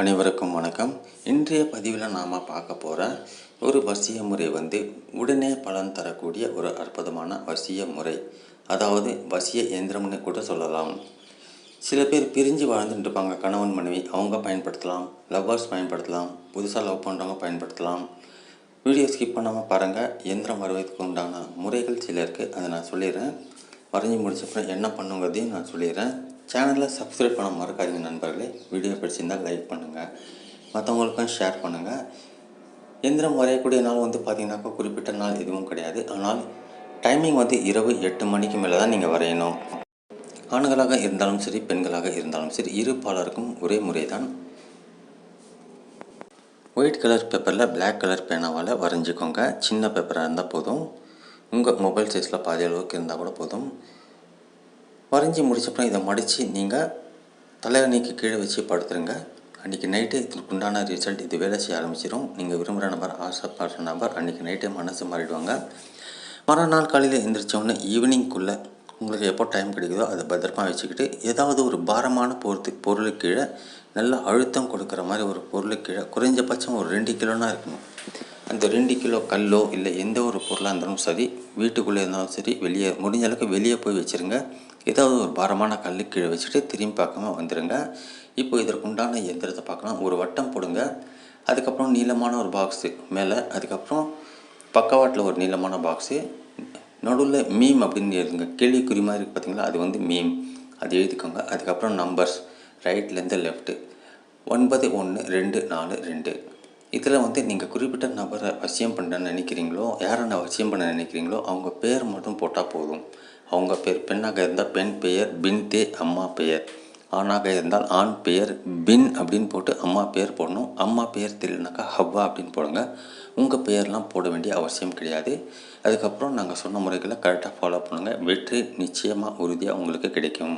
அனைவருக்கும் வணக்கம். இன்றைய பதிவில் நாம் பார்க்க போகிற ஒரு வசிய முறை வந்து உடனே பலன் தரக்கூடிய ஒரு அற்புதமான வசிய முறை. அதாவது வசிய இயந்திரம்னு கூட சொல்லலாம். சில பேர் பிரிஞ்சு வாழ்ந்துட்டு இருப்பாங்க. கணவன் மனைவி அவங்க பயன்படுத்தலாம். லவ்வர்ஸ் பயன்படுத்தலாம். புதுசாக லவ் பண்ணுறவங்க பயன்படுத்தலாம். வீடியோ ஸ்கிப் பண்ணாமல் பாருங்கள் இயந்திரம் வருவதற்கு உண்டான முறைகள் சில இருக்குது அதை நான் சொல்லிடுறேன். வரைஞ்சி முடிச்சப்பறம் என்ன பண்ணுங்கிறதையும் நான் சொல்லிடுறேன். சேனலில் சப்ஸ்கிரைப் பண்ண மறக்காதீங்க நண்பர்களே. வீடியோ பிடிச்சிருந்தால் லைக் பண்ணுங்கள் மற்றவங்களுக்கும் ஷேர் பண்ணுங்கள் எந்திரம் வரையக்கூடிய நாள் வந்து பார்த்தீங்கன்னாக்கா குறிப்பிட்ட நாள் எதுவும் கிடையாது. ஆனால் டைமிங் வந்து இரவு எட்டு மணிக்கு மேலே தான் நீங்கள் வரையணும். ஆண்களாக இருந்தாலும் சரி பெண்களாக இருந்தாலும் சரி இரு பாலருக்கும் ஒரே முறை தான் ஒயிட் கலர் பேப்பரில் பிளாக் கலர் பேனாவால் வரைஞ்சிக்கோங்க. சின்ன பேப்பராக இருந்தால் போதும். உங்கள் மொபைல் சைஸில் பாதி அளவுக்கு இருந்தால் கூட போதும். வரைஞ்சி முடிச்சப்பறம் இதை மடித்து நீங்கள் தலையணைக்கு கீழே வச்சு படுத்துருங்க. அன்றைக்கி நைட்டு இதுக்கு உண்டான ரிசல்ட் இது வேலை செய்ய ஆரம்பிச்சிடும் நீங்கள் விரும்புகிற நபர் ஆசைப்படுற நபர் அன்றைக்கி நைட்டே மனசு மாறிடுவாங்க. மறுநாள் காலையில் எழுந்திரிச்சோடனே ஈவினிங்குள்ளே உங்களுக்கு எப்போ டைம் கிடைக்குதோ அதை பத்திரமா வச்சுக்கிட்டு ஏதாவது ஒரு பாரமான பொருத்து பொருளுக்கு கீழே நல்லா அழுத்தம் கொடுக்குற மாதிரி ஒரு பொருளுக்கு கீழே குறைஞ்சபட்சம் ஒரு ரெண்டு கிலோனா இருக்கணும். அந்த ரெண்டு கிலோ கல்லோ இல்லை எந்த ஒரு பொருளாக இருந்தாலும் சரி வீட்டுக்குள்ளே இருந்தாலும் சரி வெளியே முடிஞ்ச அளவுக்கு வெளியே போய் வச்சுருங்க. ஏதாவது ஒரு பாரமான கல் கீழே வச்சுட்டு திரும்பி பார்க்காம வந்துடுங்க இப்போ இதற்கு உண்டான எந்திரத்தை பார்க்கலாம். ஒரு வட்டம் போடுங்க. அதுக்கப்புறம் நீளமான ஒரு பாக்ஸு மேலே அதுக்கப்புறம் பக்கவாட்டில் ஒரு நீளமான பாக்ஸு நடுவில் மீம் அப்படின்னு எழுதுங்க. கேள்விக்குறி மாதிரி இருக்கு பார்த்தீங்களா? அது வந்து மீம் அது எழுதிக்கோங்க. அதுக்கப்புறம் நம்பர்ஸ் ரைட்லேருந்து லெஃப்ட்டு ஒன்பது ஒன்று ரெண்டு நாலு ரெண்டு. இதில் வந்து நீங்கள் குறிப்பிட்ட நபரை வசியம் பண்ண நினைக்கிறீங்களோ யாரை நான் வசியம் பண்ண நினைக்கிறீங்களோ அவங்க பேர் மட்டும் போட்டால் போதும். அவங்க பேர் பெண்ணாக இருந்தால் பெண் பெயர் பின் தே அம்மா பெயர். ஆணாக இருந்தால் ஆண் பெயர் பின் அப்படின்னு போட்டு அம்மா பெயர் போடணும். அம்மா பெயர் தெரியலனாக்கா ஹவ்வா அப்படின்னு போடுங்க. உங்கள் பெயர்லாம் போட வேண்டிய அவசியம் கிடையாது. அதுக்கப்புறம் நாங்கள் சொன்ன முறைகளை கரெக்டாக ஃபாலோ பண்ணுங்கள் வெற்றி நிச்சயமாக உறுதியாக உங்களுக்கு கிடைக்கும்.